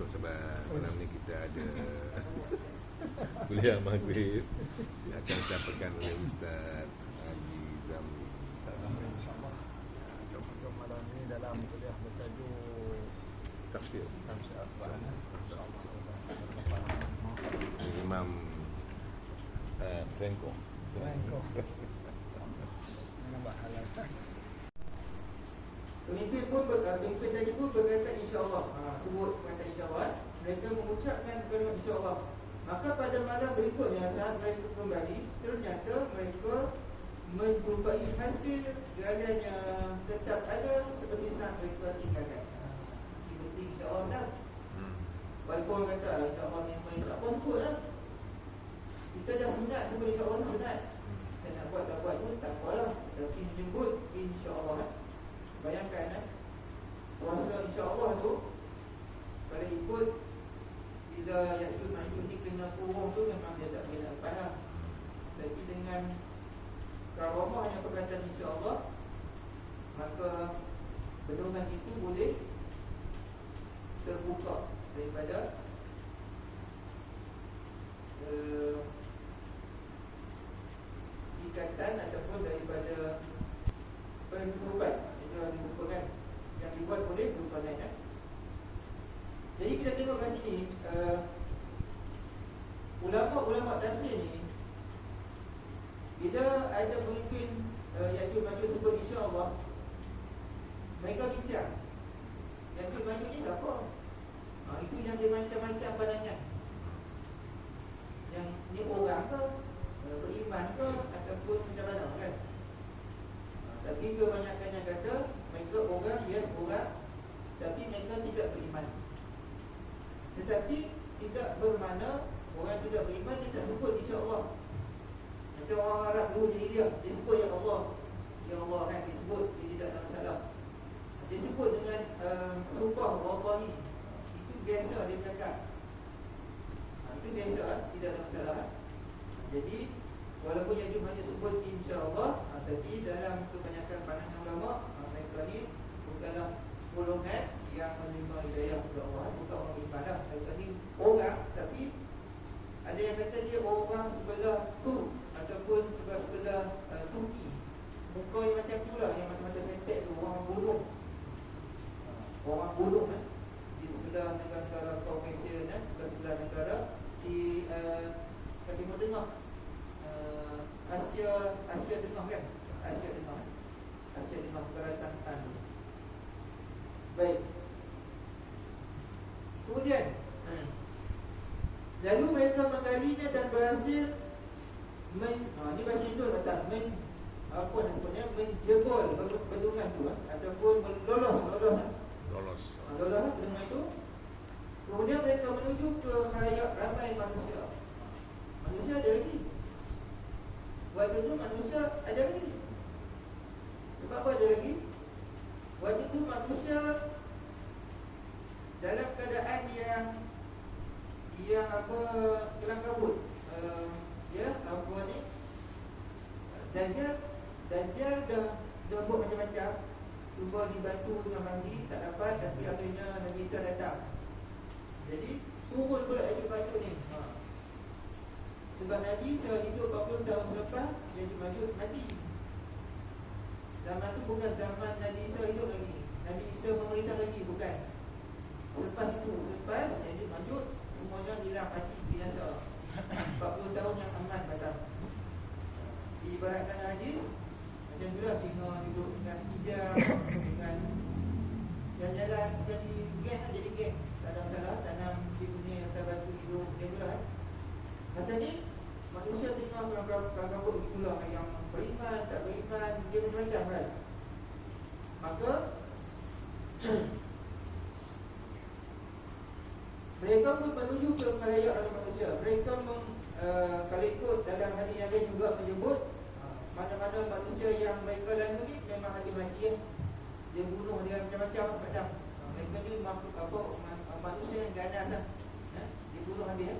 cukup sabar Malam ni kita ada Kuliah maghrib. Yang akan disampaikan oleh Ustaz Haji Zamri. Ustaz Amri insyaAllah. Untuk malam ni dalam kuliah bertajuk Tafsir. Tafsir Al-Quran InsyaAllah. Imam uh, Franco. Franco. Dengan bahala Pemimpin pun uh, pemimpin tadi pun berkata insya-Allah. Ha, sebut kata insya-Allah. Mereka mengucapkan kalimat insya-Allah. Maka pada malam berikutnya saat mereka kembali, ternyata mereka menjumpai hasil galanya tetap ada seperti saat mereka tinggalkan. Ha, Seperti insya-Allah dah. hmm. Walaupun orang kata "Ah, insya-Allah memang tak apa ikut lah. Kita dah sunat sebut insya-Allah ni sunat. Kita nak buat tak buat pun tak apalah. Tapi menyebut insya-Allah lah. Bayangkan eh Puasa insya-Allah tu Kalau ikut Bila yang tu maju ni kena kurung tu Memang dia tak boleh nak faham. Tapi dengan Karamahnya perkataan insya-Allah Maka Bendungan itu boleh Terbuka Daripada uh, Ikatan ataupun daripada Penyerupan Itu yang dilupakan Yang dibuat oleh grupan lain eh? Jadi kita tengok kat sini uh, Ulama-ulama tafsir ni Bila ada pemimpin uh, Yang dia maju sebut insya-Allah Mereka bincang Yang dia maju ni siapa? Ha, itu yang dia macam-macam pandangan Yang ni orang ke uh, Beriman ke Ataupun macam mana kan? Tapi kebanyakan yang kata Mereka orang, yes orang Tapi mereka tidak beriman. Tetapi Tidak bermakna Orang tidak beriman Dia tak sebut insyaAllah Macam orang Arab dulu jadi dia Dia sebut ya Allah Ya Allah kan Dia sebut Dia tidak ada masalah Dia sebut dengan uh, Sumpah Wallahi Itu biasa dia bercakap ha, Itu biasa Tidak ada masalah Jadi Walaupun yang dia banyak sebut insya-Allah ha, tapi dalam kebanyakan pandangan ulama ha, mereka ni bukanlah golongan menerima hidayah dari Allah bukan orang beribadah mereka ni orang tapi ada yang kata dia orang sebelah tu ataupun sebelah-sebelah uh, Turki muka yang macam tu lah yang macam-macam sepek tu orang ha, orang bulung eh, di sebelah negara-negara kaum Malaysia eh, sebelah-sebelah negara di uh, Timur Tengah uh, Asia Asia Tengah kan Asia Tengah Asia Tengah Peralatan Tan Baik Kemudian? Lalu mereka menggalinya dan berhasil men, ha, Ini bahasa Indon datang men, Apa nak sebutnya Menjebol bendungan tu ha, Ataupun lolos Lolos ha. Lolos. Ha, Lolos ha, bendungan itu. Kemudian mereka menuju ke khalayak ramai manusia. Manusia ada lagi. Waktu itu manusia ada lagi Sebab apa ada lagi Waktu itu manusia Dalam keadaan yang Yang apa Kelang kabut. Uh, Ya apa ni. Dajjal Dajjal dah Dah buat macam-macam. Cuba dibantu dengan mandi Tak dapat Tapi akhirnya Nabi Isa datang. Jadi Turun pula baju-baju ni. Ha. Sebab Nabi Isa hidup 40 tahun selepas Jadi maju mati. Zaman tu bukan zaman Nabi Isa hidup lagi. Nabi Isa memerintah lagi bukan. Selepas itu Selepas jadi maju Semuanya hilang mati binasa 40 tahun yang aman batal Diibaratkan hadis Macam tu lah singa hidup dengan hijab Dengan Yang jalan sekali geng lah jadi geng. Tak ada masalah Tanam di dunia yang batu hidup Dia tu lah Masa ni Manusia tengah melakukan kabut begitulah Yang beriman, tak beriman Dia macam-macam kan Maka Mereka pun menuju ke kelayak oleh Mereka meng, uh, Kalau ikut dalam hadis yang lain juga menyebut uh, Mana-mana manusia yang mereka lalu ni Memang hati mati ya. Dia bunuh dia macam-macam macam uh, Mereka ni makhluk apa Manusia yang ganas lah uh, Dia bunuh habis ya.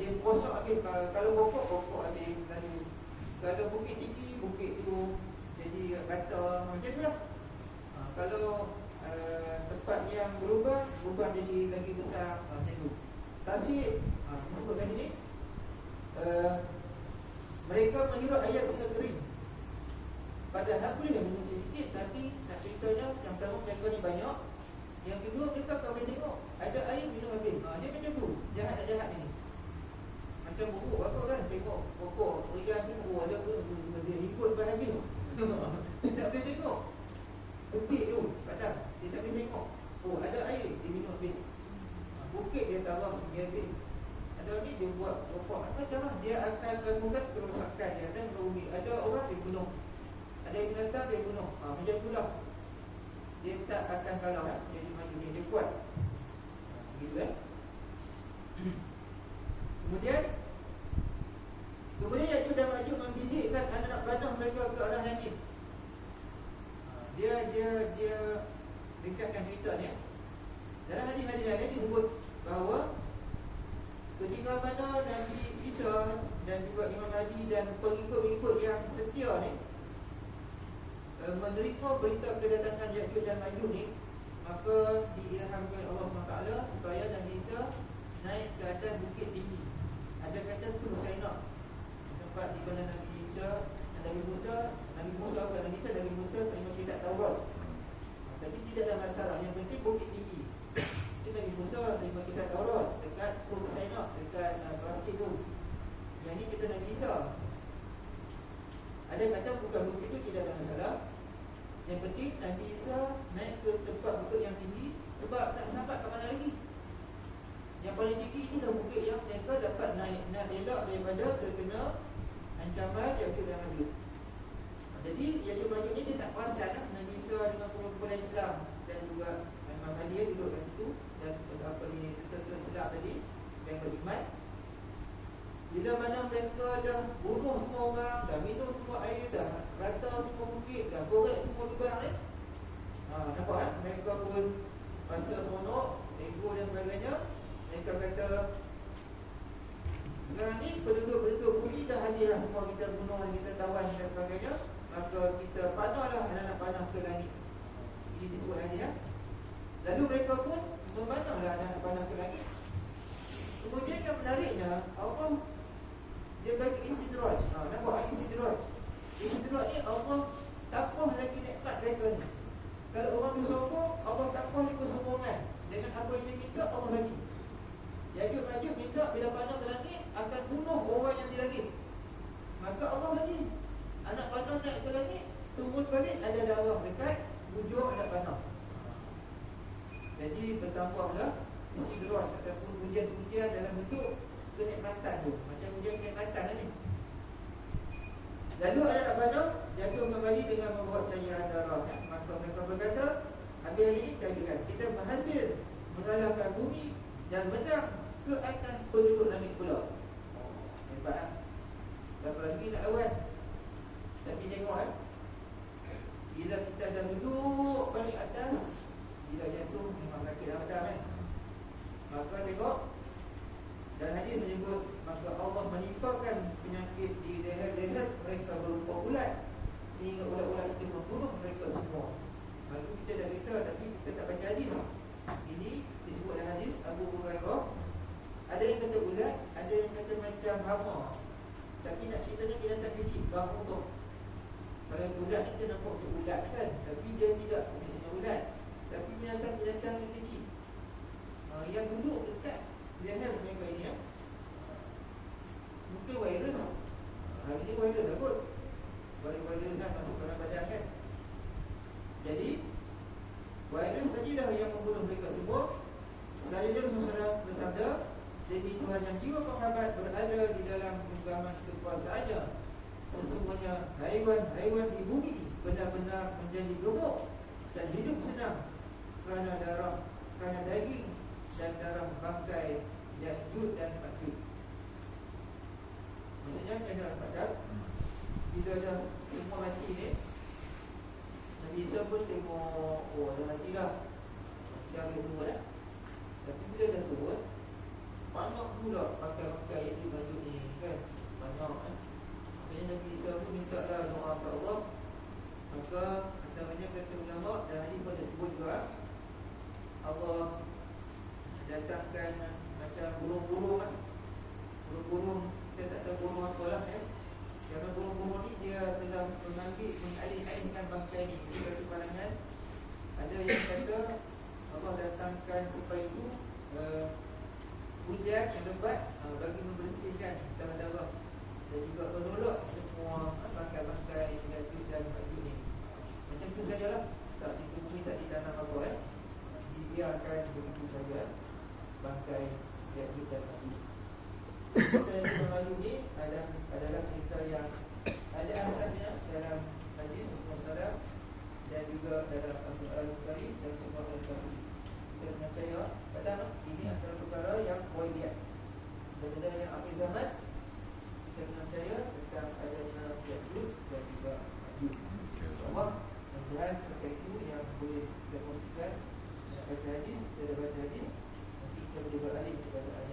Dia rosak habis Kalau pokok, pokok habis Lalu Kalau bukit tinggi, bukit tu Jadi kata macam tu lah Kalau uh, tempat yang berubah berubah jadi lagi besar macam tu. Tasik uh, disebutkan sini uh, mereka menyuruh ayat sehingga kering. Padahal boleh yang menyusih sikit Tapi nak ceritanya Yang pertama mereka ni banyak. Yang kedua mereka kau boleh tengok Ada air minum habis. Ha, Dia macam tu Jahat tak jahat ni? Macam buruk apa kan? Tengok pokok Rian tu Oh ada apa? Dia ikut lepas habis. Tak boleh tengok. Petik tu Padahal Dia tak boleh tengok. Oh ada air Dia minum habis ha, Bukit dia taruh Dia habis ada ni dia buat pokok. Macam lah Dia akan lakukan kerosakan Dia akan ke bumi. Ada orang dia gunung. Ada yang binatang dia bunuh ha, Macam tu lah. Dia tak akan kalah? Jadi maju dia, dia kuat. Ha, Gitu eh. Kemudian Kemudian Yaajuj dan Maju membidikkan anak-anak panah mereka ke arah langit ha, Dia dia dia Ringkaskan cerita ni. Dalam hadis-hadis lain disebut bahawa Ketika mana Nabi Isa dan juga Imam Mahdi dan pengikut-pengikut yang setia ni Eh, menerima berita kedatangan Ya'juj dan Ma'juj ni maka diilhamkan Allah SWT supaya Nabi Isa naik ke atas bukit tinggi. Ada kata tu Sainah tempat di mana Nabi Isa dan Nabi Musa Nabi Musa bukan Nabi Isa Nabi Musa terima kitab Taurat. Tapi tidak ada masalah. Yang penting bukit tinggi itu Nabi Musa terima kitab Taurat dekat tu Sainah dekat uh, Palestin tu. Yang ni kita Nabi Isa ada kata bukan bukit itu tidak ada masalah. Yang penting Nabi Isa naik ke tempat bukit yang tinggi Sebab nak sampai ke mana lagi? Yang paling tinggi itu dah bukit yang mereka dapat naik Nak elak daripada terkena ancaman Yahudi dan Nabi Jadi Yahudi Maju ni dia tak perasan lah Nabi Isa dengan kumpulan Islam. Dan juga Imam Mahdi duduk kat situ Dan apa ni Islam tadi Yang beriman bila mana mereka dah bunuh semua orang, dah minum semua air, dah rata semua bukit, dah gorek semua lubang ni. Ha, nampak kan? Mereka pun rasa seronok, ego dan sebagainya. Mereka kata, sekarang ni penduduk-penduduk buli dah hadir lah semua kita bunuh, kita tawan dan sebagainya. Maka kita panahlah anak-anak panah ke langit. Ini disebut hadir ya. Lalu mereka pun memanahlah anak-anak panah ke langit. Menariknya, Allah dia bagi istidraj. Ha, nampak istidraj. Istidraj ni Allah tapuh lagi nikmat mereka ni. Kalau orang bersombong, Allah tapuh lagi kesombongan. Dengan apa yang dia minta, Allah bagi. Yajud Majud minta bila panah ke langit akan bunuh orang yang di langit. Maka Allah bagi. Anak panah naik ke langit, turun balik ada darah dekat hujung anak panah. Jadi bertambahlah istidraj ataupun ujian-ujian dalam bentuk kenikmatan tu Macam hujan kenikmatan lah ni Lalu ada nak pandang Jatuh kembali dengan membawa cairan darah ya? Maka mereka berkata Habis ini kita Kita berhasil Mengalahkan bumi Dan menang ke atas penduduk langit pula Hebat kan Siapa lagi nak lawan Tapi tengok kan Bila kita dah duduk paling atas Bila jatuh memang sakit amat kan Maka tengok dan hadis menyebut maka Allah menimpakan penyakit di leher-leher mereka berupa ulat sehingga ulat-ulat itu membunuh mereka semua. Lalu kita dah cerita tapi kita tak baca hadis. Ini disebut dalam hadis Abu Hurairah. Ada yang kata ulat, ada yang kata macam hama. Tapi nak ceritanya binatang kecil, bang tu. Kalau ulat ni kita nampak tu ulat kan, tapi dia tidak biasanya ulat. Tapi binatang-binatang yang kecil. Uh, yang duduk dekat leher mereka ini ya. Mungkin virus Hari ini virus lah kot Virus-virus kan masuk dalam badan kan Jadi Virus tadi yang membunuh mereka semua Selanjutnya Rasulullah bersabda Demi Tuhan yang jiwa penghambat berada di dalam genggaman kekuasaannya Sesungguhnya haiwan-haiwan di bumi Benar-benar menjadi gemuk Dan hidup senang Kerana darah Kerana daging Dan darah bangkai Ya'jud dan Ma'jud Maksudnya kena dapat Bila dah semua mati ni. Nabi Isa pun tengok Oh dah mati dah. Dah ambil turun lah Tapi bila dah turun Banyak pula pakai-pakai yang tu baju ni kan? Banyak kan Nabi pun minta lah doa kepada Allah. Maka antaranya kata ulama Dan hari pun together.